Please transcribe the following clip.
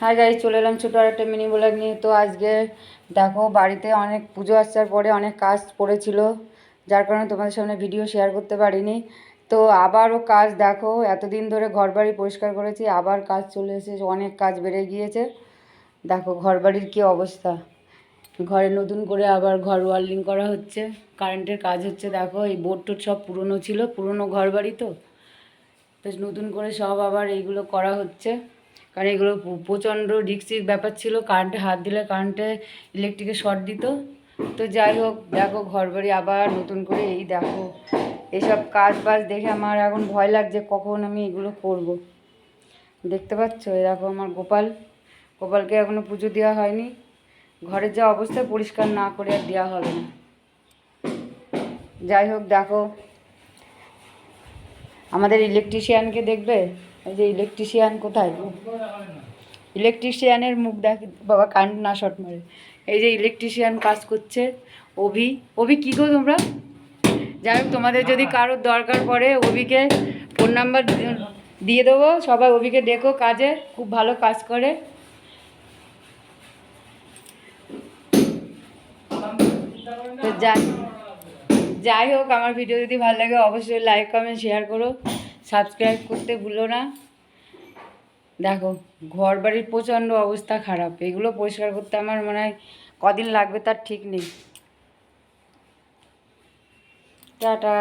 High গাই চলে এলাম ছোটো আর একটা মিনি ব্লগ নিয়ে। তো আজকে দেখো, বাড়িতে অনেক পুজো আসার পরে অনেক কাজ পড়েছিল, যার কারণে তোমাদের সামনে ভিডিও শেয়ার করতে পারিনি। তো আবারও কাজ দেখো, এতদিন ধরে ঘর বাড়ি পরিষ্কার করেছি, আবার কাজ চলে এসেছে, অনেক কাজ বেড়ে গিয়েছে। দেখো ঘর বাড়ির কী অবস্থা। ঘরে নতুন করে আবার ঘর ওয়ার্লিং করা হচ্ছে কারেন্টের কাজ হচ্ছে, দেখো, এই বোর্ড টোড সব পুরনো ছিল, পুরনো ঘর বাড়ি তো। তো নতুন করে সব আবার এইগুলো করা হচ্ছে। কারণ এগুলো প্রচণ্ড রিক্সির ব্যাপার ছিল কারেন্টে হাত দিলে কারেন্টে ইলেকট্রিকে শর্ট দিত। তো যাই হোক, দেখো ঘর বাড়ি আবার নতুন করে এই দেখো এইসব কাজ বাজ দেখে আমার এখন ভয় লাগছে কখন আমি এগুলো করব। দেখতে পাচ্ছ? এই দেখো আমার গোপাল, গোপালকে এখনও পুজো দেওয়া হয়নি। ঘরের যা অবস্থা পরিষ্কার না করে আর দেওয়া হবে না। যাই হোক, দেখো, আমাদের ইলেকট্রিশিয়ানকে দেখবে? এই যে ইলেকট্রিশিয়ান কোথায় ইলেকট্রিশিয়ানের মুখ দেখ, বাবা কারেন্ট না শট মারে। এই যে ইলেকট্রিশিয়ান কাজ করছে, অভি অভি কী গো তোমরা? যাই হোক, তোমাদের যদি কারোর দরকার পড়ে, অভিকে ফোন নাম্বার দিয়ে দেবো। সবাই অভিকে ডেকো কাজে, খুব ভালো কাজ করে। যাই যাই হোক, আমার ভিডিও যদি ভালো লাগে, অবশ্যই লাইক কমেন্ট শেয়ার করো। সাবস্ক্রাইব করতে ভুলো না। দেখো ঘর বাড়ির প্রচণ্ড অবস্থা খারাপ। এগুলো পরিষ্কার করতে আমার মনে হয় কদিন লাগবে তার ঠিক নেই। টাটা।